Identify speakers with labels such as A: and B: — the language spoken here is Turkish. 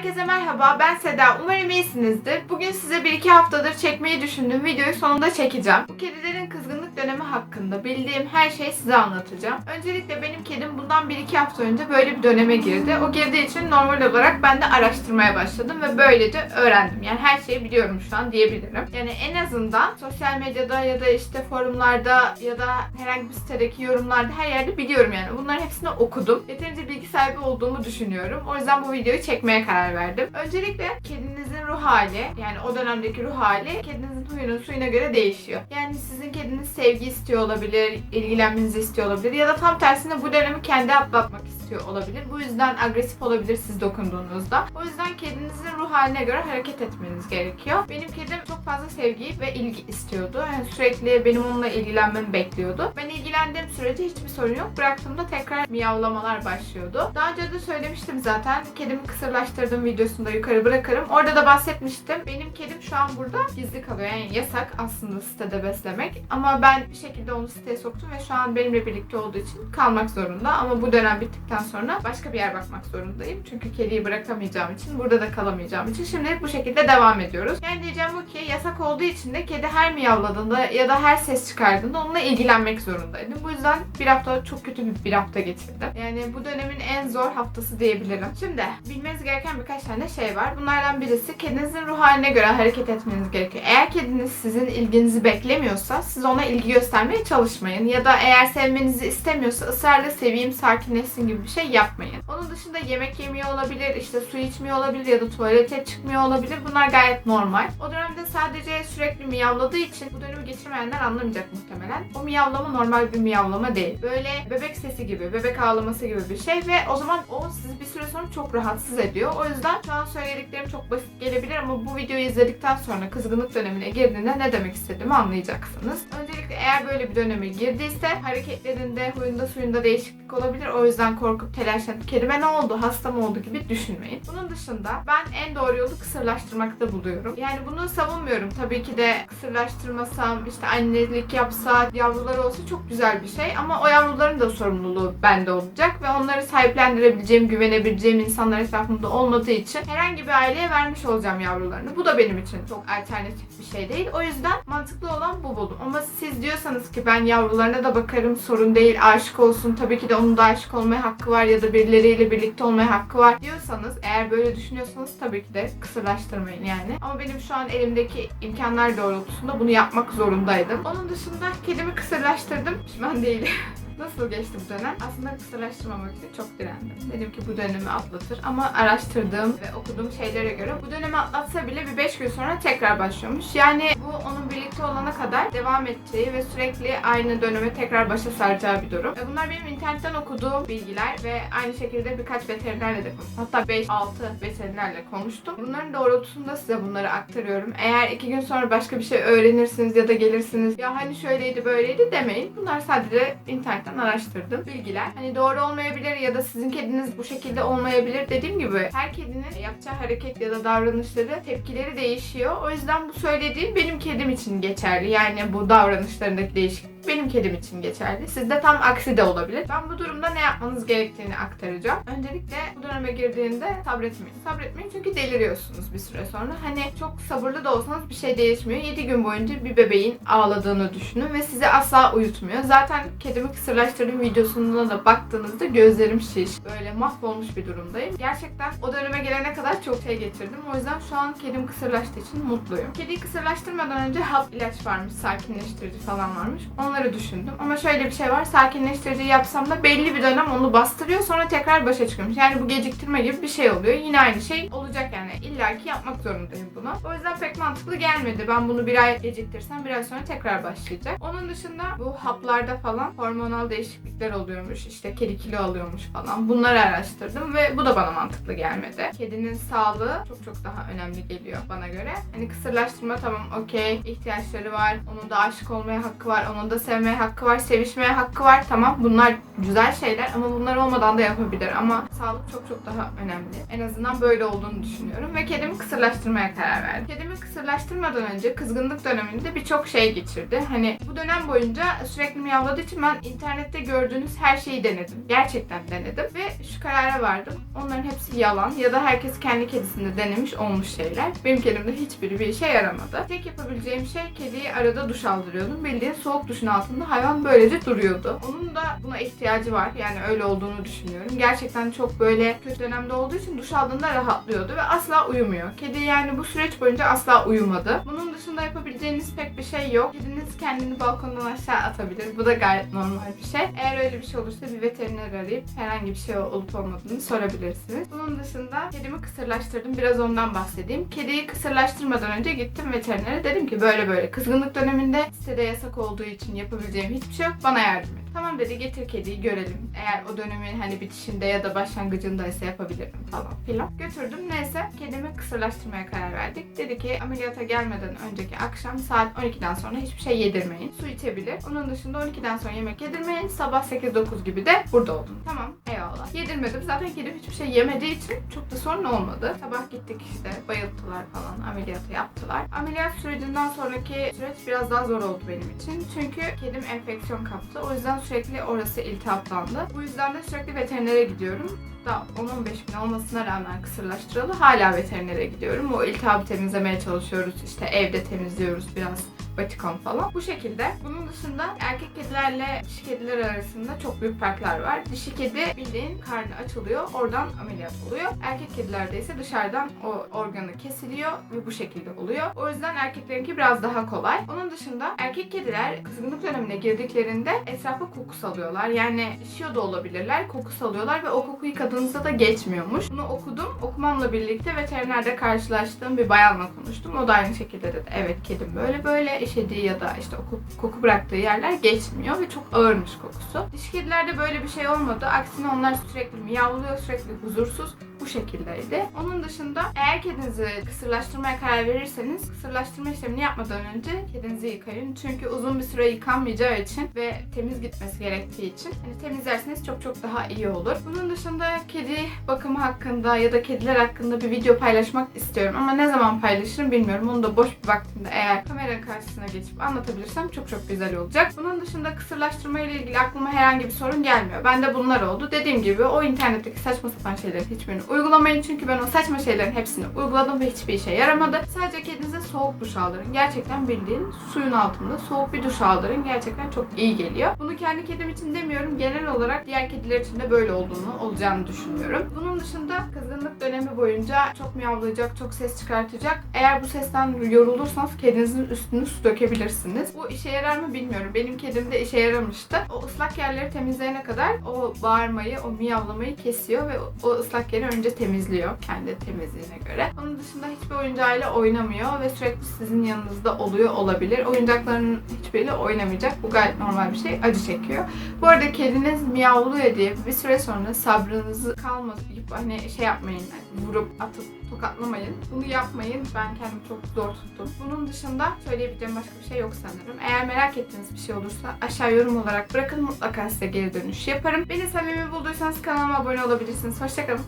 A: Herkese merhaba, ben Seda. Umarım iyisinizdir. Bugün size bir iki haftadır çekmeyi düşündüğüm videoyu sonunda çekeceğim. Bu kızgınlık dönemi hakkında bildiğim her şeyi size anlatacağım. Öncelikle benim kedim bundan bir iki hafta önce böyle bir döneme girdi. O girdiği için normal olarak ben de araştırmaya başladım ve böylece öğrendim. Yani her şeyi biliyorum şu an diyebilirim. Yani en azından sosyal medyada ya da işte forumlarda ya da herhangi bir sitedeki yorumlarda her yerde biliyorum yani. Bunların hepsini okudum. Yeterince bilgi sahibi olduğumu düşünüyorum. O yüzden bu videoyu çekmeye karar verdim. Öncelikle kedinizin ruh hali yani o dönemdeki ruh hali kedinizin huyunun suyuna göre değişiyor. Yani sizin kediniz sevgi istiyor olabilir, ilgilenmenizi istiyor olabilir ya da tam tersine bu dönemi kendi atlatmak istiyor olabilir. Bu yüzden agresif olabilir siz dokunduğunuzda. O yüzden kedinizin ruh haline göre hareket etmeniz gerekiyor. Benim kedim çok fazla sevgi ve ilgi istiyordu. Yani sürekli benim onunla ilgilenmemi bekliyordu. Ben ilgilendiğim sürece hiçbir sorun yok. Bıraktığımda tekrar miyavlamalar başlıyordu. Daha önce de söylemiştim zaten. Kedimi kısırlaştırdığım videosunu da yukarı bırakırım. Orada da bahsetmiştim. Benim kedim şu an burada gizli kalıyor. Yani yasak aslında sitede beslemek. Ama ben bir şekilde onu siteye soktum ve şu an benimle birlikte olduğu için kalmak zorunda. Ama bu dönem bittikten sonra başka bir yer bakmak zorundayım. Çünkü kediyi bırakamayacağım için, burada da kalamayacağım için şimdilik bu şekilde devam ediyoruz. Yani diyeceğim bu ki yasak olduğu için de kedi her miyavladığında ya da her ses çıkardığında onunla ilgilenmek zorundaydım. Bu yüzden bir hafta çok kötü bir, bir hafta geçirdim. Yani bu dönemin en zor haftası diyebilirim. Şimdi bilmeniz gereken birkaç tane şey var. Bunlardan birisi kedinizin ruh haline göre hareket etmeniz gerekiyor. Eğer kediniz sizin ilginizi beklemiyorsa siz ona ilgi göstermeye çalışmayın. Ya da eğer sevmenizi istemiyorsa ısrarla seveyim, sakinleşsin gibi bir şey yapmayın. Onun dışında yemek yemiyor olabilir, işte su içmiyor olabilir ya da tuvalete çıkmıyor olabilir. Bunlar gayet normal. O dönemde sadece sürekli miyavladığı için bu dönemi geçirmeyenler anlamayacak muhtemelen. O miyavlama normal bir miyavlama değil. Böyle bebek sesi gibi, bebek ağlaması gibi bir şey ve o zaman o sizi bir süre sonra çok rahatsız ediyor. O yüzden şu an söylediklerim çok basit gelebilir ama bu videoyu izledikten sonra kızgınlık dönemine girdiğinde ne demek istediğimi anlayacaksınız. Öncelikle eğer böyle bir döneme girdiyse hareketlerinde, huyunda, suyunda değişiklik olabilir. O yüzden korkup telaşlanıp kedime ne oldu, hasta mı oldu gibi düşünmeyin. Bunun dışında ben en doğru yolu kısırlaştırmakta buluyorum. Yani bunu savunmuyorum. Tabii ki de kısırlaştırmasam, işte annelik yapsa, yavrular olsa çok güzel bir şey. Ama o yavruların da sorumluluğu bende olacak ve onları sahiplendirebileceğim, güvenebileceğim insanlar etrafımda olmadığı için herhangi bir aileye vermiş olacağım yavrularını. Bu da benim için çok alternatif bir şey değil. O yüzden mantıklı olan bu buldum. Ama siz diyorsanız ki ben yavrularına da bakarım, sorun değil, aşık olsun. Tabii ki de onun da aşık olmaya hakkı var ya da birileriyle birlikte olmaya hakkı var diyorsanız, eğer böyle düşünüyorsanız tabii ki de kısırlaştırmayın yani. Ama benim şu an elimdeki imkanlar doğrultusunda bunu yapmak zorundaydım. Onun dışında kedimi kısırlaştırdım. Pişman değilim. Nasıl geçti bu dönem? Aslında kısırlaştırmamak için çok direndim. Dedim ki bu dönemi atlatır ama araştırdığım ve okuduğum şeylere göre bu dönemi atlatsa bile bir 5 gün sonra tekrar başlıyormuş. Yani bu onun birlikte olana kadar devam edeceği ve sürekli aynı döneme tekrar başa saracağı bir durum. E Bunlar benim internetten okuduğum bilgiler ve aynı şekilde birkaç veterinerle de konuştum. Hatta 5-6 veterinerle konuştum. Bunların doğrultusunda size bunları aktarıyorum. Eğer 2 gün sonra başka bir şey öğrenirsiniz ya da gelirsiniz ya hani şöyleydi böyleydi demeyin. Bunlar sadece internetten araştırdığım bilgiler. Hani doğru olmayabilir ya da sizin kediniz bu şekilde olmayabilir. Dediğim gibi her kedinin yapacağı hareket ya da davranışları, tepkileri değişiyor. O yüzden bu söylediğim benim kedim için geçerli. Yani bu davranışlarındaki değişiklik benim kedim için geçerli. Sizde tam aksi de olabilir. Ben bu durumda ne yapmanız gerektiğini aktaracağım. Öncelikle bu döneme girdiğinde sabretmeyin. Sabretmeyin çünkü deliriyorsunuz bir süre sonra. Hani çok sabırlı da olsanız bir şey değişmiyor. 7 gün boyunca bir bebeğin ağladığını düşünün ve sizi asla uyutmuyor. Zaten kedimi kısırlaştırdığım videosunda da baktığınızda gözlerim şiş. Böyle mahvolmuş bir durumdayım. Gerçekten o döneme gelene kadar çok şey getirdim. O yüzden şu an kedim kısırlaştığı için mutluyum. Kediyi kısırlaştırmadan önce hap ilaç varmış, sakinleştirici falan varmış. Onları düşündüm. Ama şöyle bir şey var. Sakinleştirici yapsam da belli bir dönem onu bastırıyor sonra tekrar başa çıkıyormuş. Yani bu geciktirme gibi bir şey oluyor. Yine aynı şey olacak yani. İlla ki yapmak zorundayım bunu. O yüzden pek mantıklı gelmedi. Ben bunu bir ay geciktirsem bir ay sonra tekrar başlayacak. Onun dışında bu haplarda falan hormonal değişiklikler oluyormuş. İşte kedi kilo alıyormuş falan. Bunları araştırdım ve bu da bana mantıklı gelmedi. Kedinin sağlığı çok çok daha önemli geliyor bana göre. Hani kısırlaştırma tamam okey ihtiyaçları var. Onun da aşık olmaya hakkı var. Onun da sevmeye hakkı var, sevişmeye hakkı var. Tamam bunlar güzel şeyler ama bunlar olmadan da yapabilir. Ama sağlık çok çok daha önemli. En azından böyle olduğunu düşünüyorum. Ve kedimi kısırlaştırmaya karar verdim. Kedimi kısırlaştırmadan önce kızgınlık döneminde birçok şey geçirdi. Hani bu dönem boyunca sürekli miyavladığı için ben internette gördüğünüz her şeyi denedim. Gerçekten denedim. Ve şu karara vardım. Onların hepsi yalan ya da herkes kendi kedisinde denemiş olmuş şeyler. Benim kedimde hiçbiri bir işe yaramadı. Tek yapabileceğim şey kediyi arada duş aldırıyordum. Bildiğin soğuk duşun altında hayvan böylece duruyordu. Onun da buna ihtiyacı var. Yani öyle olduğunu düşünüyorum. Gerçekten çok böyle kötü dönemde olduğu için duş aldığında rahatlıyordu ve asla uyumuyor. Kedi yani bu süreç boyunca asla uyumadı. Bunun dışında yapabileceğiniz pek bir şey yok. Kediniz kendini balkondan aşağı atabilir. Bu da gayet normal bir şey. Eğer öyle bir şey olursa bir veteriner arayıp herhangi bir şey olup olmadığını sorabilirsiniz. Bunun dışında kedimi kısırlaştırdım. Biraz ondan bahsedeyim. Kediyi kısırlaştırmadan önce gittim veterinere. Dedim ki böyle böyle kızgınlık döneminde sitede yasak olduğu için yapabileceğim hiçbir şey yok. Bana yardım et. Tamam dedi getir kediyi görelim. Eğer o dönemin hani bitişinde ya da başlangıcındaysa yapabilirim falan filan. Götürdüm neyse kedimi kısırlaştırmaya karar verdik. Dedi ki ameliyata gelmeden önceki akşam saat 12'den sonra hiçbir şey yedirmeyin. Su içebilir. Onun dışında 12'den sonra yemek yedirmeyin. Sabah 8-9 gibi de burada olun. Tamam eyvallah. Yedirmedim. Zaten kedim hiçbir şey yemediği için çok da sorun olmadı. Sabah gittik işte bayılttılar falan ameliyatı yaptılar. Ameliyat sürecinden sonraki süreç biraz daha zor oldu benim için. Çünkü kedim enfeksiyon kaptı. O yüzden sürekli orası iltihaplandı. Bu yüzden de sürekli veterinere gidiyorum da 10-15 gün olmasına rağmen kısırlaştıralı hala veterinere gidiyorum. O iltihabı temizlemeye çalışıyoruz. İşte evde temizliyoruz biraz batikon falan. Bu şekilde. Bunun dışında erkek kedilerle dişi kediler arasında çok büyük farklar var. Dişi kedi bildiğin karnı açılıyor. Oradan ameliyat oluyor. Erkek kedilerde ise dışarıdan o organı kesiliyor ve bu şekilde oluyor. O yüzden erkeklerinki biraz daha kolay. Onun dışında erkek kediler kızgınlık dönemine girdiklerinde etrafa koku salıyorlar. Yani işiyor da olabilirler. Koku salıyorlar ve o koku yıkadığınızda da geçmiyormuş. Bunu okudum. Okumamla birlikte veterinerde karşılaştığım bir bayanla konuştum. O da aynı şekilde dedi. Evet kedim böyle böyle işediği ya da işte koku, koku bıraktığı yerler geçmiyor ve çok ağırmış kokusu. Dişi kedilerde böyle bir şey olmadı. Aksine onlar sürekli miyavlıyor, sürekli huzursuz. Şekildeydi. Onun dışında eğer kedinizi kısırlaştırmaya karar verirseniz kısırlaştırma işlemini yapmadan önce kedinizi yıkayın. Çünkü uzun bir süre yıkanmayacağı için ve temiz gitmesi gerektiği için hani temizlerseniz çok çok daha iyi olur. Bunun dışında kedi bakımı hakkında ya da kediler hakkında bir video paylaşmak istiyorum ama ne zaman paylaşırım bilmiyorum. Onu da boş bir vaktimde eğer kamera karşısına geçip anlatabilirsem çok çok güzel olacak. Bunun dışında kısırlaştırma ile ilgili aklıma herhangi bir sorun gelmiyor. Bende bunlar oldu. Dediğim gibi o internetteki saçma sapan şeylerin hiçbirini uygulamayın çünkü ben o saçma şeylerin hepsini uyguladım ve hiçbir işe yaramadı. Sadece kedinize soğuk duş aldırın. Gerçekten bildiğin suyun altında soğuk bir duş aldırın. Gerçekten çok iyi geliyor. Bunu kendi kedim için demiyorum. Genel olarak diğer kediler için de böyle olduğunu, olacağını düşünüyorum. Bunun dışında kızgınlık dönemi boyunca çok miyavlayacak, çok ses çıkartacak. Eğer bu sesten yorulursanız kedinizin üstüne su dökebilirsiniz. Bu işe yarar mı bilmiyorum. Benim kedim de işe yaramıştı. O ıslak yerleri temizleyene kadar o bağırmayı, o miyavlamayı kesiyor ve o ıslak yeri önce temizliyor kendi temizliğine göre. Onun dışında hiçbir oyuncağıyla oynamıyor ve sürekli sizin yanınızda oluyor olabilir. Oyuncakların hiçbiriyle oynamayacak. Bu gayet normal bir şey. Acı çekiyor. Bu arada kediniz miyavlıyor diye bir süre sonra sabrınızı kalmayıp hani şey yapmayın. Hani vurup atıp tokatlamayın. Bunu yapmayın. Ben kendimi çok zor tuttum. Bunun dışında söyleyebileceğim başka bir şey yok sanırım. Eğer merak ettiğiniz bir şey olursa aşağı yorum olarak bırakın mutlaka size geri dönüş yaparım. Beni samimi bulduysanız kanalıma abone olabilirsiniz. Hoşçakalın.